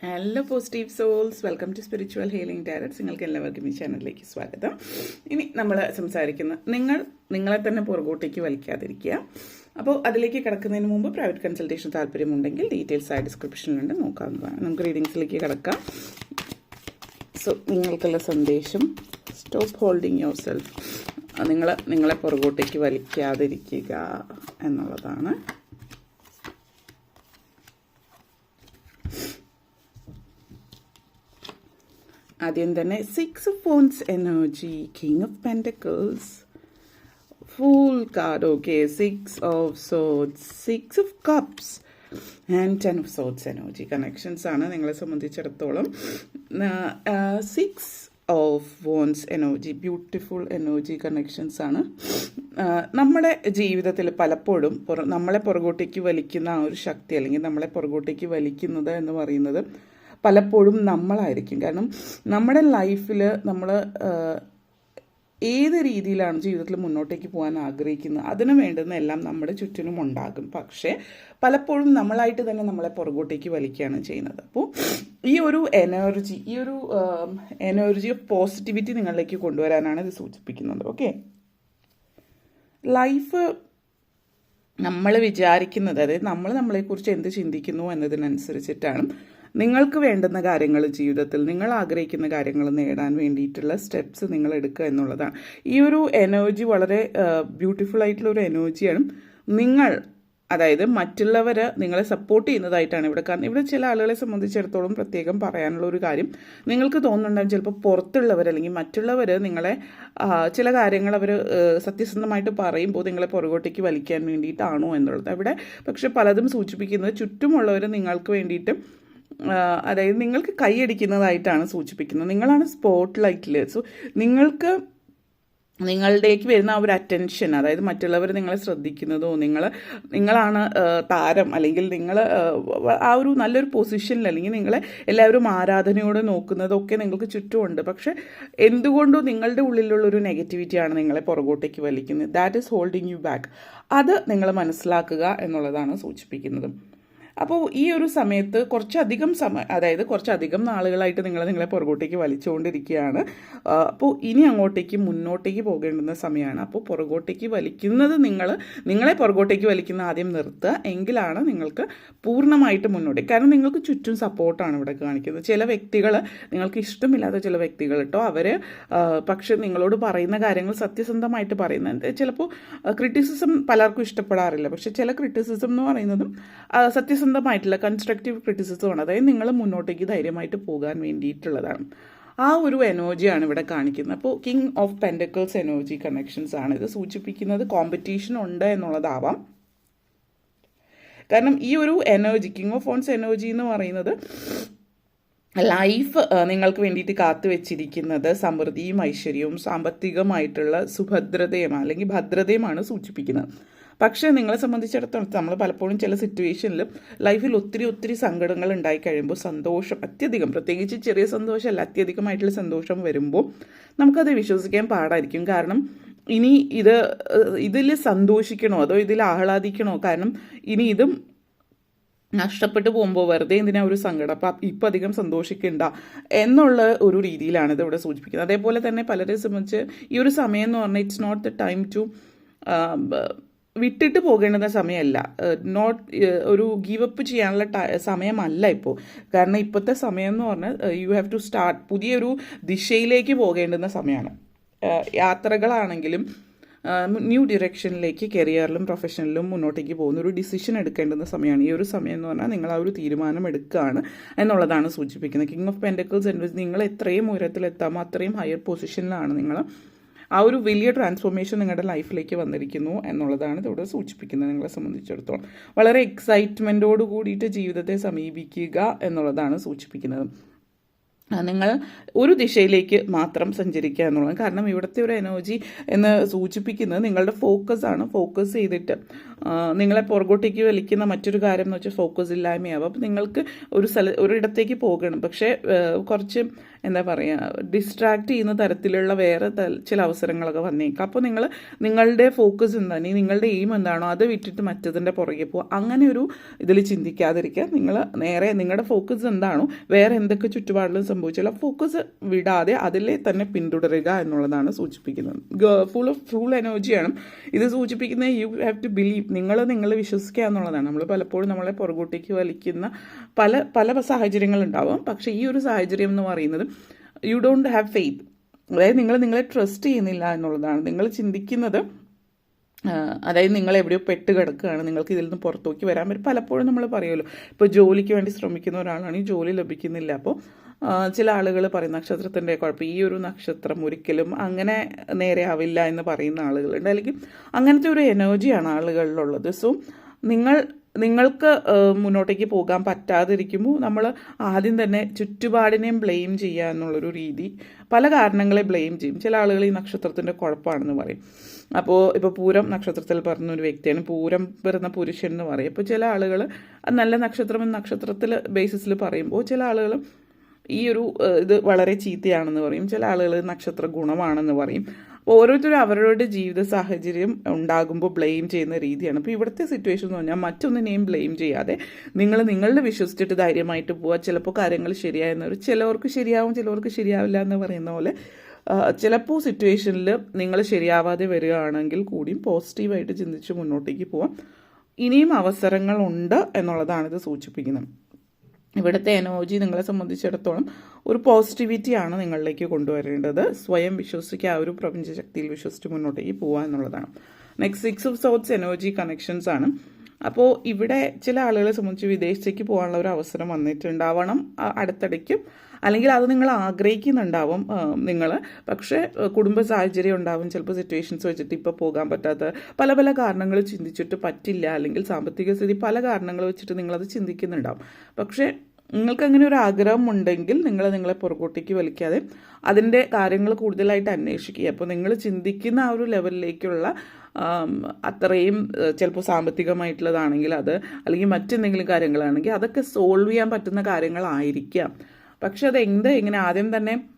Hello positive souls welcome to spiritual healing directs നിങ്ങൾക്ക് എല്ലാവർക്കും ഈ ചാനലിലേക്ക് സ്വാഗതം. ഇനി നമ്മൾ സംസാരിക്കുന്ന നിങ്ങൾ നിങ്ങളെ തന്നെ പുറകോട്ടേക്ക് വലിക്കാതിരിക്കുക. അപ്പോൾ അതിലേക്ക് കിടക്കുന്നതിന് മുമ്പ് പ്രൈവറ്റ് കൺസൾട്ടേഷൻ താല്പര്യമുണ്ടെങ്കിൽ ഡീറ്റെയിൽസ് ആ ഡിസ്ക്രിപ്ഷനിലുണ്ട് നോക്കാവുന്നതാണ്. നമുക്ക് റീഡിങ്സിലേക്ക് കിടക്കാം. സോ നിങ്ങൾക്കുള്ള സന്ദേശം സ്റ്റോപ്പ് ഹോൾഡിങ് യുവർ സെൽഫ് നിങ്ങൾ നിങ്ങളെ പുറകോട്ടേക്ക് വലിക്കാതിരിക്കുക എന്നുള്ളതാണ്. ആദ്യം തന്നെ six of phones energy king of pentacles full card okay six of swords six of cups and ten of swords energy connections ആണ് നിങ്ങളെ സംബന്ധിച്ചിടത്തോളം. Six of wands energy beautiful energy connections ആണ്. നമ്മുടെ ജീവിതത്തിൽ പലപ്പോഴും നമ്മളെ പുറകോട്ടേക്ക് വലിക്കുന്ന ആ ഒരു ശക്തി അല്ലെങ്കിൽ നമ്മളെ പുറകോട്ടേക്ക് വലിക്കുന്നത് എന്ന് പറയുന്നത് പലപ്പോഴും നമ്മളായിരിക്കും. കാരണം നമ്മുടെ ലൈഫിൽ നമ്മൾ ഏത് രീതിയിലാണ് ജീവിതത്തിൽ മുന്നോട്ടേക്ക് പോകാൻ ആഗ്രഹിക്കുന്നത്? അതിന് വേണ്ടുന്ന എല്ലാം നമ്മുടെ ചുറ്റിനും ഉണ്ടാകും. പക്ഷേ പലപ്പോഴും നമ്മളായിട്ട് തന്നെ നമ്മളെ പുറകോട്ടേക്ക് വലിക്കുകയാണ് ചെയ്യുന്നത്. അപ്പോൾ ഈ ഒരു എനർജി ഈ ഒരു എനർജി ഓഫ് പോസിറ്റിവിറ്റി നിങ്ങളിലേക്ക് കൊണ്ടുവരാനാണ് ഇത് സൂചിപ്പിക്കുന്നത്. ഓക്കെ ലൈഫ് നമ്മൾ വിചാരിക്കുന്നത് അതായത് നമ്മൾ നമ്മളെക്കുറിച്ച് എന്ത് ചിന്തിക്കുന്നു എന്നതിനനുസരിച്ചിട്ടാണ് നിങ്ങൾക്ക് വേണ്ടുന്ന കാര്യങ്ങൾ ജീവിതത്തിൽ നിങ്ങൾ ആഗ്രഹിക്കുന്ന കാര്യങ്ങൾ നേടാൻ വേണ്ടിയിട്ടുള്ള സ്റ്റെപ്സ് നിങ്ങൾ എടുക്കുക എന്നുള്ളതാണ്. ഈ ഒരു എനർജി വളരെ ബ്യൂട്ടിഫുൾ ആയിട്ടുള്ള ഒരു എനർജിയാണ് നിങ്ങൾ അതായത് മറ്റുള്ളവർ നിങ്ങളെ സപ്പോർട്ട് ചെയ്യുന്നതായിട്ടാണ് ഇവിടെ കാരണം ഇവിടെ ചില ആളുകളെ സംബന്ധിച്ചിടത്തോളം പ്രത്യേകം പറയാനുള്ള ഒരു കാര്യം നിങ്ങൾക്ക് തോന്നുന്നുണ്ടാകും ചിലപ്പോൾ പുറത്തുള്ളവർ അല്ലെങ്കിൽ മറ്റുള്ളവർ നിങ്ങളെ ചില കാര്യങ്ങൾ അവർ സത്യസന്ധമായിട്ട് പറയുമ്പോൾ നിങ്ങളെ പുറകോട്ടേക്ക് വലിക്കാൻ വേണ്ടിയിട്ടാണോ എന്നുള്ളത്. അവിടെ പക്ഷെ പലതും സൂചിപ്പിക്കുന്നത് ചുറ്റുമുള്ളവർ നിങ്ങൾക്ക് വേണ്ടിയിട്ട് അതായത് നിങ്ങൾക്ക് കൈയടിക്കുന്നതായിട്ടാണ് സൂചിപ്പിക്കുന്നത്. നിങ്ങളാണ് സ്പോട്ട് ലൈറ്റിൽ സോ നിങ്ങൾക്ക് നിങ്ങളുടേക്ക് വരുന്ന ആ ഒരു അറ്റൻഷൻ അതായത് മറ്റുള്ളവർ നിങ്ങളെ ശ്രദ്ധിക്കുന്നതോ നിങ്ങൾ നിങ്ങളാണ് താരം അല്ലെങ്കിൽ നിങ്ങൾ ആ ഒരു നല്ലൊരു പൊസിഷനിൽ അല്ലെങ്കിൽ നിങ്ങളെ എല്ലാവരും ആരാധനയോടെ നോക്കുന്നതൊക്കെ നിങ്ങൾക്ക് ചുറ്റുമുണ്ട്. പക്ഷെ എന്തുകൊണ്ടോ നിങ്ങളുടെ ഉള്ളിലുള്ള ഒരു നെഗറ്റിവിറ്റിയാണ് നിങ്ങളെ പുറകോട്ടേക്ക് വലിക്കുന്നത്. That is holding you back അത് നിങ്ങൾ മനസ്സിലാക്കുക എന്നുള്ളതാണ് സൂചിപ്പിക്കുന്നത്. അപ്പോൾ ഈ ഒരു സമയത്ത് കുറച്ചധികം സമയം അതായത് കുറച്ചധികം നാളുകളായിട്ട് നിങ്ങൾ നിങ്ങളെ പുറകോട്ടേക്ക് വലിച്ചുകൊണ്ടിരിക്കുകയാണ്. അപ്പോൾ ഇനി അങ്ങോട്ടേക്ക് മുന്നോട്ടേക്ക് പോകേണ്ടുന്ന സമയമാണ്. അപ്പോൾ പുറകോട്ടേക്ക് വലിക്കുന്നത് നിങ്ങൾ നിങ്ങളെ പുറകോട്ടേക്ക് വലിക്കുന്ന ആദ്യം നിർത്തുക. എങ്കിലാണ് നിങ്ങൾക്ക് പൂർണമായിട്ട് മുന്നോട്ട്. കാരണം നിങ്ങൾക്ക് ചുറ്റും സപ്പോർട്ടാണ് ഇവിടെ കാണിക്കുന്നത്. ചില വ്യക്തികൾ നിങ്ങൾക്ക് ഇഷ്ടമില്ലാത്ത ചില വ്യക്തികൾ കേട്ടോ അവർ പക്ഷെ നിങ്ങളോട് പറയുന്ന കാര്യങ്ങൾ സത്യസന്ധമായിട്ട് പറയുന്നത് ചിലപ്പോൾ ക്രിറ്റിസിസം പലർക്കും ഇഷ്ടപ്പെടാറില്ല. പക്ഷെ ചില ക്രിറ്റിസിസം എന്ന് പറയുന്നതും സത്യസന്ധ സത്യസന്ധമായിട്ടുള്ള കൺസ്ട്രക്റ്റീവ് ക്രിറ്റിസിസമാണ് അതായത് നിങ്ങൾ മുന്നോട്ടേക്ക് ധൈര്യമായിട്ട് പോകാൻ വേണ്ടിയിട്ടുള്ളതാണ്. ആ ഒരു എനർജിയാണ് ഇവിടെ കാണിക്കുന്നത്. അപ്പോൾ king of pentacles energy connections ആണ് ഇത് സൂചിപ്പിക്കുന്നത്. കോമ്പറ്റീഷൻ ഉണ്ട് എന്നുള്ളതാവാം. കാരണം ഈ ഒരു എനർജി കിങ് ഓഫ് ഫോൺസ് എനർജി എന്ന് പറയുന്നത് ലൈഫ് നിങ്ങൾക്ക് വേണ്ടിയിട്ട് കാത്തു വെച്ചിരിക്കുന്നത് സമൃദ്ധിയും ഐശ്വര്യവും സാമ്പത്തികമായിട്ടുള്ള സുഭദ്രതയും അല്ലെങ്കിൽ ഭദ്രതയുമാണ് സൂചിപ്പിക്കുന്നത്. പക്ഷേ നിങ്ങളെ സംബന്ധിച്ചിടത്തോളം നമ്മൾ പലപ്പോഴും ചില സിറ്റുവേഷനിൽ ലൈഫിൽ ഒത്തിരി ഒത്തിരി സങ്കടങ്ങൾ ഉണ്ടായി കഴിയുമ്പോൾ സന്തോഷം അത്യധികം പ്രത്യേകിച്ച് ചെറിയ സന്തോഷമല്ല അത്യധികമായിട്ടുള്ള സന്തോഷം വരുമ്പോൾ നമുക്കത് വിശ്വസിക്കാൻ പാടായിരിക്കും. കാരണം ഇനി ഇത് ഇതിൽ സന്തോഷിക്കണോ അതോ ഇതിൽ ആഹ്ലാദിക്കണോ? കാരണം ഇനി ഇതും നഷ്ടപ്പെട്ടു പോകുമ്പോൾ വെറുതെ എന്തിനാ ഒരു സങ്കടം? അപ്പം ഇപ്പം അധികം സന്തോഷിക്കണ്ട എന്നുള്ള ഒരു രീതിയിലാണ് ഇത് ഇവിടെ സൂചിപ്പിക്കുന്നത്. അതേപോലെ തന്നെ പലരെ സംബന്ധിച്ച് ഈ ഒരു സമയം എന്ന് പറഞ്ഞാൽ it's not the time to വിട്ടിട്ട് പോകേണ്ടുന്ന സമയമല്ല. നോട്ട് ഒരു ഗീവ് അപ്പ് ചെയ്യാനുള്ള സമയമല്ല ഇപ്പോൾ കാരണം ഇപ്പോഴത്തെ സമയം എന്ന് പറഞ്ഞാൽ യു ഹാവ് ടു സ്റ്റാർട്ട് പുതിയൊരു ദിശയിലേക്ക് പോകേണ്ടുന്ന സമയമാണ്. യാത്രകളാണെങ്കിലും ന്യൂ ഡിറക്ഷനിലേക്ക് കരിയറിലും പ്രൊഫഷനിലും മുന്നോട്ടേക്ക് പോകുന്ന ഒരു ഡിസിഷൻ എടുക്കേണ്ടുന്ന സമയമാണ്. ഈ ഒരു സമയം എന്ന് പറഞ്ഞാൽ നിങ്ങൾ ആ ഒരു തീരുമാനം എടുക്കുകയാണ് എന്നുള്ളതാണ് സൂചിപ്പിക്കുന്നത്. കിങ് ഓഫ് പെൻഡക്കിൾസ് എൻഡ് നിങ്ങൾ എത്രയും ഉയരത്തിലെത്താമോ അത്രയും ഹയർ പൊസിഷനിലാണ് നിങ്ങൾ ആ ഒരു വലിയ ട്രാൻസ്ഫോർമേഷൻ നിങ്ങളുടെ ലൈഫിലേക്ക് വന്നിരിക്കുന്നു എന്നുള്ളതാണ് ഇതോടെ സൂചിപ്പിക്കുന്നത് നിങ്ങളെ സംബന്ധിച്ചിടത്തോളം. വളരെ എക്സൈറ്റ്മെന്റോട് കൂടിയിട്ട് ജീവിതത്തെ സമീപിക്കുക എന്നുള്ളതാണ് സൂചിപ്പിക്കുന്നത്. നിങ്ങൾ ഒരു ദിശയിലേക്ക് മാത്രം സഞ്ചരിക്കുക എന്നുള്ളത് കാരണം ഇവിടുത്തെ ഒരു എനർജി എന്ന് സൂചിപ്പിക്കുന്നത് നിങ്ങളുടെ ഫോക്കസ് ആണ്. ഫോക്കസ് ചെയ്തിട്ട് നിങ്ങളെ പുറകോട്ടേക്ക് വലിക്കുന്ന മറ്റൊരു കാര്യം എന്ന് വെച്ചാൽ ഫോക്കസ് ഇല്ലായ്മയാവും. അപ്പം നിങ്ങൾക്ക് ഒരു സ്ഥല ഒരിടത്തേക്ക് പോകണം. പക്ഷേ കുറച്ച് എന്താ പറയുക ഡിസ്ട്രാക്റ്റ് ചെയ്യുന്ന തരത്തിലുള്ള വേറെ ചില അവസരങ്ങളൊക്കെ വന്നേക്കാം. അപ്പോൾ നിങ്ങൾ നിങ്ങളുടെ ഫോക്കസ് എന്താണ്? നിങ്ങളുടെ എയിം എന്താണോ അത് വിട്ടിട്ട് മറ്റതിന്റെ പുറകെ പോകുക അങ്ങനെ ഒരു ഇതിൽ ചിന്തിക്കാതിരിക്കുക. നിങ്ങൾ നേരെ നിങ്ങളുടെ ഫോക്കസ് എന്താണോ വേറെ എന്തൊക്കെ ചുറ്റുപാടിലും സംഭവിച്ചാലും ആ ഫോക്കസ് വിടാതെ അതിലെ തന്നെ പിന്തുടരുക എന്നുള്ളതാണ് സൂചിപ്പിക്കുന്നത്. ഫുൾ ഓഫ് ഫുൾ എനർജിയാണ് ഇത് സൂചിപ്പിക്കുന്നത് യു ഹാവ് ടു ബിലീവ് നിങ്ങൾ നിങ്ങൾ വിശ്വസിക്കുക എന്നുള്ളതാണ്. നമ്മൾ പലപ്പോഴും നമ്മളെ പുറകോട്ടേക്ക് വലിക്കുന്ന പല പല സാഹചര്യങ്ങളുണ്ടാവും. പക്ഷേ ഈ ഒരു സാഹചര്യം എന്ന് പറയുന്നത് യു ഡോണ്ട് ഹാവ് ഫെയ്ത്ത് അതായത് നിങ്ങൾ നിങ്ങളെ ട്രസ്റ്റ് ചെയ്യുന്നില്ല എന്നുള്ളതാണ്. നിങ്ങൾ ചിന്തിക്കുന്നത് അതായത് നിങ്ങൾ എവിടെയോ പെട്ട് കിടക്കുകയാണ്. നിങ്ങൾക്ക് ഇതിൽ നിന്ന് പുറത്തേക്ക് വരാൻ പറ്റും. പലപ്പോഴും നമ്മൾ പറയുമല്ലോ ഇപ്പോൾ ജോലിക്ക് വേണ്ടി ശ്രമിക്കുന്ന ഒരാളാണ് ഈ ജോലി ലഭിക്കുന്നില്ല. അപ്പോൾ ചില ആളുകൾ പറയും നക്ഷത്രത്തിന്റെ കുഴപ്പം ഈ ഒരു നക്ഷത്രം ഒരിക്കലും അങ്ങനെ നേരെ ആവില്ല എന്ന് പറയുന്ന ആളുകളുണ്ട്. അല്ലെങ്കിൽ അങ്ങനത്തെ ഒരു എനർജിയാണ് ആളുകളിലുള്ളത്. സോ നിങ്ങൾ നിങ്ങൾക്ക് മുന്നോട്ടേക്ക് പോകാൻ പറ്റാതിരിക്കുമ്പോൾ നമ്മൾ ആദ്യം തന്നെ ചുറ്റുപാടിനെയും ബ്ലെയിം ചെയ്യുക എന്നുള്ളൊരു രീതി പല കാരണങ്ങളെ ബ്ലെയിം ചെയ്യും. ചില ആളുകൾ ഈ നക്ഷത്രത്തിന്റെ കുഴപ്പമാണെന്ന് പറയും. അപ്പോൾ ഇപ്പോൾ പൂരം നക്ഷത്രത്തിൽ പറഞ്ഞ ഒരു വ്യക്തിയാണ് പൂരം പിറന്ന പുരുഷൻ എന്ന് പറയും. അപ്പോൾ ചില ആളുകൾ നല്ല നക്ഷത്രം എന്ന നക്ഷത്രത്തിൽ ബേസിസിൽ പറയുമ്പോൾ ചില ആളുകൾ ഈ ഒരു ഇത് വളരെ ചീത്തയാണെന്ന് പറയും. ചില ആളുകൾ നക്ഷത്ര ഗുണമാണെന്ന് പറയും. അപ്പോൾ ഓരോരുത്തരും അവരവരുടെ ജീവിത സാഹചര്യം ഉണ്ടാകുമ്പോൾ ബ്ലെയിം ചെയ്യുന്ന രീതിയാണ്. അപ്പോൾ ഇവിടുത്തെ സിറ്റുവേഷൻ എന്ന് പറഞ്ഞാൽ മറ്റൊന്നിനെയും ബ്ലെയിം ചെയ്യാതെ നിങ്ങൾ നിങ്ങളുടെ വിശ്വസിച്ചിട്ട് ധൈര്യമായിട്ട് പോവുക. ചിലപ്പോൾ കാര്യങ്ങൾ ശരിയായെന്ന് വരും. ചിലവർക്ക് ശരിയാവും ചിലവർക്ക് ശരിയാവില്ല എന്ന് പറയുന്ന പോലെ ചിലപ്പോൾ സിറ്റുവേഷനിൽ നിങ്ങൾ ശരിയാവാതെ വരികയാണെങ്കിൽ കൂടിയും പോസിറ്റീവായിട്ട് ചിന്തിച്ച് മുന്നോട്ടേക്ക് പോവാം. ഇനിയും അവസരങ്ങളുണ്ട് എന്നുള്ളതാണ് ഇത് സൂചിപ്പിക്കുന്നത്. ഇവിടുത്തെ എനർജി നിങ്ങളെ സംബന്ധിച്ചിടത്തോളം ഒരു പോസിറ്റിവിറ്റിയാണ് നിങ്ങളിലേക്ക് കൊണ്ടുവരേണ്ടത്. സ്വയം വിശ്വസിക്കുക ആ ഒരു പ്രപഞ്ച ശക്തിയിൽ വിശ്വസിച്ച് മുന്നോട്ടേക്ക് പോവുക എന്നുള്ളതാണ്. Next six of swords energy connections ആണ്. അപ്പോൾ ഇവിടെ ചില ആളുകളെ സംബന്ധിച്ച് വിദേശത്തേക്ക് പോകാനുള്ള ഒരു അവസരം വന്നിട്ടുണ്ടാവണം. അടുത്തിടയ്ക്ക് അല്ലെങ്കിൽ അത് നിങ്ങൾ ആഗ്രഹിക്കുന്നുണ്ടാവും നിങ്ങൾ. പക്ഷേ കുടുംബ സാഹചര്യം ഉണ്ടാവും ചിലപ്പോൾ സിറ്റുവേഷൻസ് വെച്ചിട്ട് ഇപ്പോൾ പോകാൻ പറ്റാത്ത പല പല കാരണങ്ങൾ ചിന്തിച്ചിട്ട് പറ്റില്ല അല്ലെങ്കിൽ സാമ്പത്തിക സ്ഥിതി പല കാരണങ്ങൾ വെച്ചിട്ട് നിങ്ങളത് ചിന്തിക്കുന്നുണ്ടാവും. പക്ഷേ നിങ്ങൾക്ക് അങ്ങനെ ഒരു ആഗ്രഹം ഉണ്ടെങ്കിൽ നിങ്ങൾ നിങ്ങളെ പുറകോട്ടേക്ക് വലിക്കാതെ അതിന്റെ കാര്യങ്ങൾ കൂടുതലായിട്ട് അന്വേഷിക്കുക. അപ്പോൾ നിങ്ങൾ ചിന്തിക്കുന്ന ആ ഒരു ലെവലിലേക്കുള്ള അത്രയും ചിലപ്പോൾ സാമ്പത്തികമായിട്ടുള്ളതാണെങ്കിൽ അത് അല്ലെങ്കിൽ മറ്റെന്തെങ്കിലും കാര്യങ്ങളാണെങ്കിൽ അതൊക്കെ സോൾവ് ചെയ്യാൻ പറ്റുന്ന കാര്യങ്ങളായിരിക്കാം. പക്ഷെ അത് എന്ത് ഇങ്ങനെ ആദ്യം തന്നെ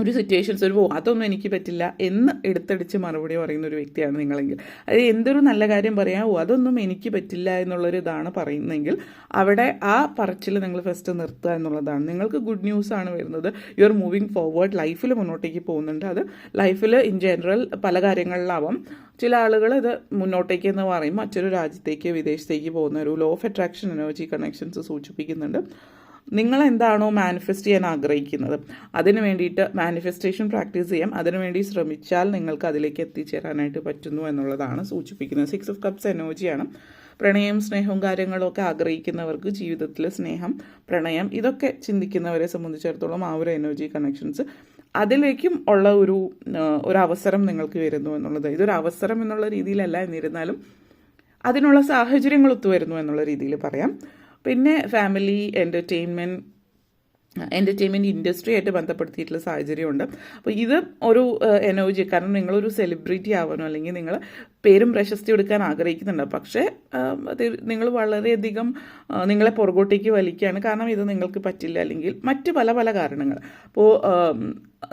ഒരു സിറ്റുവേഷൻസ് ഒരു ഓ അതൊന്നും എനിക്ക് പറ്റില്ല എന്ന് എടുത്തടിച്ച് മറുപടി പറയുന്ന ഒരു വ്യക്തിയാണ് നിങ്ങളെങ്കിൽ. അത് എന്തൊരു നല്ല കാര്യം പറയാം ഓ അതൊന്നും എനിക്ക് പറ്റില്ല എന്നുള്ളൊരു ഇതാണ് പറയുന്നതെങ്കിൽ അവിടെ ആ പറച്ചിൽ നിങ്ങൾ ഫസ്റ്റ് നിർത്തുക എന്നുള്ളതാണ്. നിങ്ങൾക്ക് ഗുഡ് ന്യൂസ് ആണ് വരുന്നത്. യു ആർ മൂവിങ് ഫോർവേഡ് ലൈഫിൽ മുന്നോട്ടേക്ക് പോകുന്നുണ്ട്. അത് ലൈഫിൽ ഇൻ ജനറൽ പല കാര്യങ്ങളിലാവാം. ചില ആളുകൾ ഇത് മുന്നോട്ടേക്ക് എന്ന് പറയും. മറ്റൊരു രാജ്യത്തേക്ക് വിദേശത്തേക്ക് പോകുന്ന ഒരു law of attraction energy connections സൂചിപ്പിക്കുന്നുണ്ട്. നിങ്ങൾ എന്താണോ മാനിഫെസ്റ്റ് ചെയ്യാൻ ആഗ്രഹിക്കുന്നത്? അതിന് വേണ്ടിയിട്ട് മാനിഫെസ്റ്റേഷൻ പ്രാക്ടീസ് ചെയ്യാം. അതിനു വേണ്ടി ശ്രമിച്ചാൽ നിങ്ങൾക്ക് അതിലേക്ക് എത്തിച്ചേരാനായിട്ട് പറ്റുന്നു എന്നുള്ളതാണ് സൂചിപ്പിക്കുന്നത്. സിക്സ് ഓഫ് കപ്സ് എനർജിയാണ് പ്രണയം സ്നേഹവും കാര്യങ്ങളും ഒക്കെ ആഗ്രഹിക്കുന്നവർക്ക് ജീവിതത്തിൽ സ്നേഹം പ്രണയം ഇതൊക്കെ ചിന്തിക്കുന്നവരെ സംബന്ധിച്ചിടത്തോളം ആ ഒരു എനർജി കണക്ഷൻസ് അതിലേക്കും ഉള്ള ഒരു ഒരു അവസരം നിങ്ങൾക്ക് വരുന്നു എന്നുള്ളത്. ഇതൊരു അവസരം എന്നുള്ള രീതിയിലല്ല എന്നിരുന്നാലും അതിനുള്ള സാഹചര്യങ്ങൾ ഒത്തുവരുന്നു എന്നുള്ള രീതിയിൽ പറയാം. പിന്നെ ഫാമിലി എന്റർടൈൻമെന്റ് എന്റർടൈൻമെന്റ് ഇൻഡസ്ട്രി ആയിട്ട് ബന്ധപ്പെടുത്തിയിട്ടുള്ള സാഹചര്യമുണ്ട്. അപ്പോൾ ഇത് ഒരു എനർജി കാരണം നിങ്ങളൊരു സെലിബ്രിറ്റി ആവാനോ അല്ലെങ്കിൽ നിങ്ങൾ പേരും പ്രശസ്തി എടുക്കാൻ ആഗ്രഹിക്കുന്നുണ്ട്. പക്ഷേ നിങ്ങൾ വളരെയധികം നിങ്ങളെ പുറകോട്ടേക്ക് വലിക്കുകയാണ്. കാരണം ഇത് നിങ്ങൾക്ക് പറ്റില്ല. അല്ലെങ്കിൽ മറ്റ് പല പല കാരണങ്ങൾ. അപ്പോൾ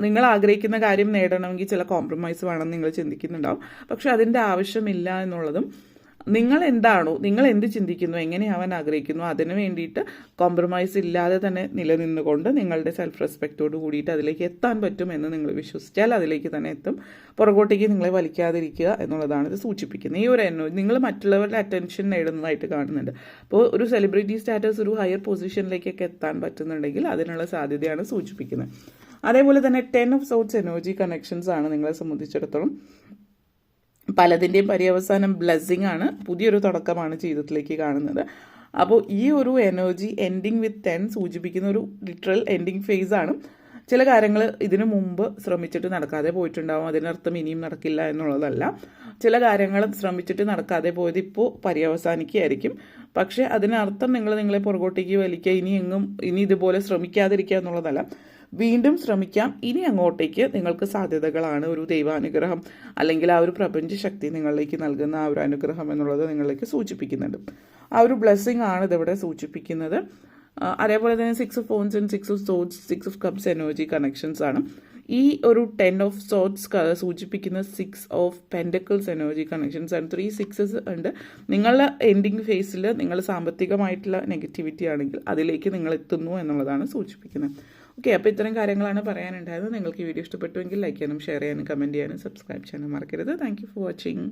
നിങ്ങൾ ആഗ്രഹിക്കുന്ന കാര്യം നേടണമെങ്കിൽ ചില കോംപ്രമൈസ് വേണമെന്ന് നിങ്ങൾ ചിന്തിക്കുന്നുണ്ടാവും. പക്ഷേ അതിന്റെ ആവശ്യമില്ല എന്നുള്ളതും നിങ്ങൾ എന്താണോ നിങ്ങൾ എന്ത് ചിന്തിക്കുന്നു എങ്ങനെ അവൻ ആഗ്രഹിക്കുന്നു അതിന് വേണ്ടിയിട്ട് കോംപ്രമൈസ് ഇല്ലാതെ തന്നെ നിലനിന്നുകൊണ്ട് നിങ്ങളുടെ സെൽഫ് റെസ്പെക്റ്റോട് കൂടിയിട്ട് അതിലേക്ക് എത്താൻ പറ്റുമെന്ന് നിങ്ങൾ വിശ്വസിച്ചാൽ അതിലേക്ക് തന്നെ എത്തും. പുറകോട്ടേക്ക് നിങ്ങളെ വലിക്കാതിരിക്കുക എന്നുള്ളതാണ് ഇത് സൂചിപ്പിക്കുന്നത്. ഈ ഒരു എന്നോ നിങ്ങൾ മറ്റുള്ളവരുടെ അറ്റൻഷൻ നേടുന്നതായിട്ട് കാണുന്നുണ്ട്. അപ്പോൾ ഒരു സെലിബ്രിറ്റി സ്റ്റാറ്റസ് ഒരു ഹയർ പൊസിഷനിലേക്കൊക്കെ എത്താൻ പറ്റുന്നുണ്ടെങ്കിൽ അതിനുള്ള സാധ്യതയാണ് സൂചിപ്പിക്കുന്നത്. അതേപോലെ തന്നെ ten of swords energy connections ആണ് നിങ്ങളെ സംബന്ധിച്ചിടത്തോളം. പലതിന്റെയും പര്യവസാനം ബ്ലെസ്സിങ് ആണ്. പുതിയൊരു തുടക്കമാണ് ജീവിതത്തിലേക്ക് കാണുന്നത്. അപ്പോൾ ഈ ഒരു എനർജി എൻഡിങ് വിത്ത് ടെൻ സൂചിപ്പിക്കുന്ന ഒരു ലിറ്ററൽ എൻഡിങ് ഫേസ് ആണ്. ചില കാര്യങ്ങൾ ഇതിനു മുമ്പ് ശ്രമിച്ചിട്ട് നടക്കാതെ പോയിട്ടുണ്ടാവും. അതിനർത്ഥം ഇനിയും നടക്കില്ല എന്നുള്ളതല്ല. ചില കാര്യങ്ങൾ ശ്രമിച്ചിട്ട് നടക്കാതെ പോയത് ഇപ്പോൾ പര്യവസാനിക്കുകയായിരിക്കും. പക്ഷേ അതിനർത്ഥം നിങ്ങൾ നിങ്ങളെ പുറകോട്ടേക്ക് വലിക്കുക ഇനി എങ്ങും ഇനി ഇതുപോലെ ശ്രമിക്കാതിരിക്കുക എന്നുള്ളതല്ല. വീണ്ടും ശ്രമിക്കാം. ഇനി അങ്ങോട്ടേക്ക് നിങ്ങൾക്ക് സാധ്യതകളാണ്. ഒരു ദൈവാനുഗ്രഹം അല്ലെങ്കിൽ ആ ഒരു പ്രപഞ്ച ശക്തി നിങ്ങളിലേക്ക് നൽകുന്ന ആ ഒരു അനുഗ്രഹം എന്നുള്ളത് നിങ്ങളിലേക്ക് സൂചിപ്പിക്കുന്നുണ്ട്. ആ ഒരു ബ്ലെസ്സിങ് ആണ് ഇതിവിടെ സൂചിപ്പിക്കുന്നത്. അതേപോലെ തന്നെ six of phones and six of swords six of cups energy connections ആണ്. ഈ ഒരു ടെൻ ഓഫ് സോർട്സ് സൂചിപ്പിക്കുന്ന six of pentacles energy connections ആണ്. ത്രീ സിക്സസ് ഉണ്ട്. നിങ്ങളുടെ എൻഡിങ് ഫേസിൽ നിങ്ങൾ സാമ്പത്തികമായിട്ടുള്ള നെഗറ്റിവിറ്റി ആണെങ്കിൽ അതിലേക്ക് നിങ്ങൾ എത്തുന്നു എന്നുള്ളതാണ് സൂചിപ്പിക്കുന്നത്. ഓക്കെ അപ്പോൾ ഇത്തരം കാര്യങ്ങളാണ് പറയാനുണ്ടായത് നിങ്ങൾക്ക് ഈ വീഡിയോ ഇഷ്ടപ്പെട്ടുവെങ്കിൽ ലൈക്ക് ചെയ്യാനും ഷെയർ ചെയ്യാനും കമന്റ് ചെയ്യാനും സബ്സ്ക്രൈബ് ചെയ്യാനും മറക്കരുത്. Thank for watching